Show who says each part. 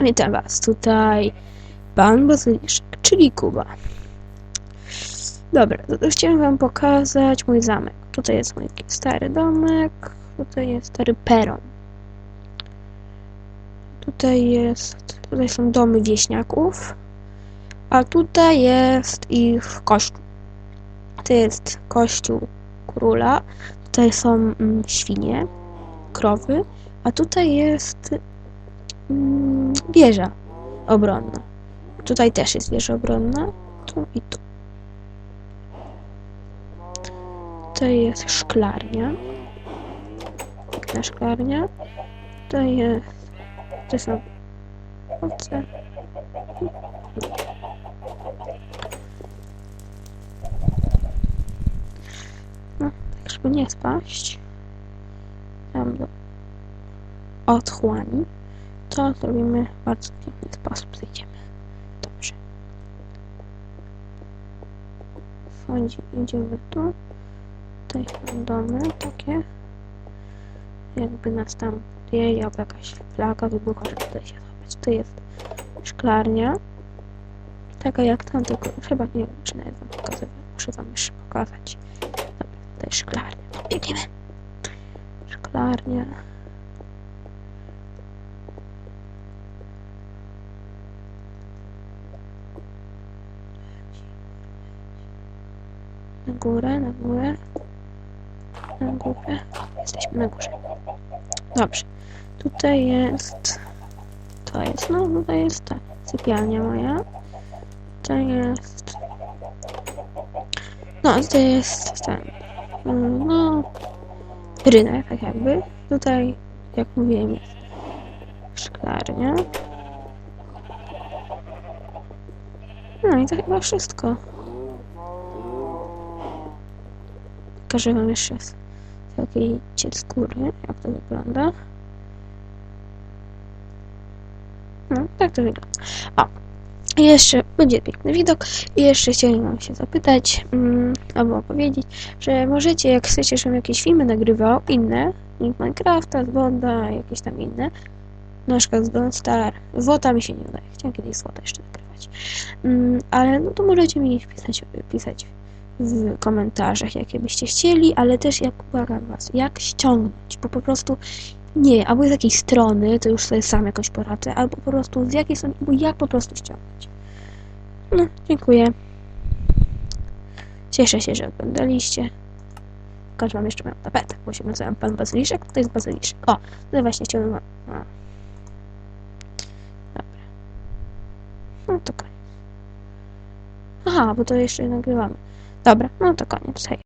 Speaker 1: Witam Was, tutaj Pan Bazyliszek, czyli Kuba. Dobra, to chciałem Wam pokazać mój zamek. Tutaj jest mój stary domek, tutaj jest stary peron. Tutaj jest, tutaj są domy wieśniaków, a tutaj jest ich kościół. To jest kościół króla, tutaj są mm, świnie, krowy, a tutaj jest wieża obronna. Tutaj też jest wieża obronna. Tu i tu. Tutaj jest szklarnia. Piękna szklarnia. Tutaj jest... To są owce. No, tak żeby nie spaść. Tam do otchłani to zrobimy w bardzo piękny sposób. Zejdziemy. Dobrze. Wchodzi, idziemy tu. Tutaj są domy takie. Jakby nas tam albo jakaś flaga wybucha, żeby tutaj się. Tu jest szklarnia. Taka jak tam, tylko chyba nie wiem, czy nawet wam pokazuję. Muszę wam jeszcze pokazać. Dobra, tutaj szklarnia. Biegniemy. Szklarnia. Na górę, na górę. Na górę. Jesteśmy na górze. Dobrze. Tutaj jest... To jest, no tutaj jest ta sypialnia moja. Tutaj jest... No, tutaj jest ten... No... Rynek, tak jakby. Tutaj, jak mówiłem, jest szklarnia. No i to chyba wszystko. Pokażę wam jeszcze z takiej skóry, jak to wygląda. No, tak to wygląda. I jeszcze będzie piękny widok. I jeszcze chciałem się zapytać, mm, albo powiedzieć, że możecie, jak chcecie, żebym jakieś filmy nagrywał, inne, niż Minecrafta, z Bonda, jakieś tam inne, na przykład z Don't Star, Złota mi się nie udaje, chciałem kiedyś Złota jeszcze nagrywać, mm, ale no to możecie mi pisać, pisać w komentarzach, jakie byście chcieli, ale też jak błagam was, jak ściągnąć, bo po prostu nie, albo z jakiej strony, to już sobie sam jakoś poradzę, albo po prostu z jakiej strony, bo jak po prostu ściągnąć. No, dziękuję. Cieszę się, że oglądaliście. Pokażę wam jeszcze moją tapetę, bo się nazywam Pan Bazyliszek, to jest Bazyliszek. O, tutaj właśnie chciałbym... A. Dobra. No to koniec. Aha, bo to jeszcze nagrywamy. Dobra, no to koniec, hej.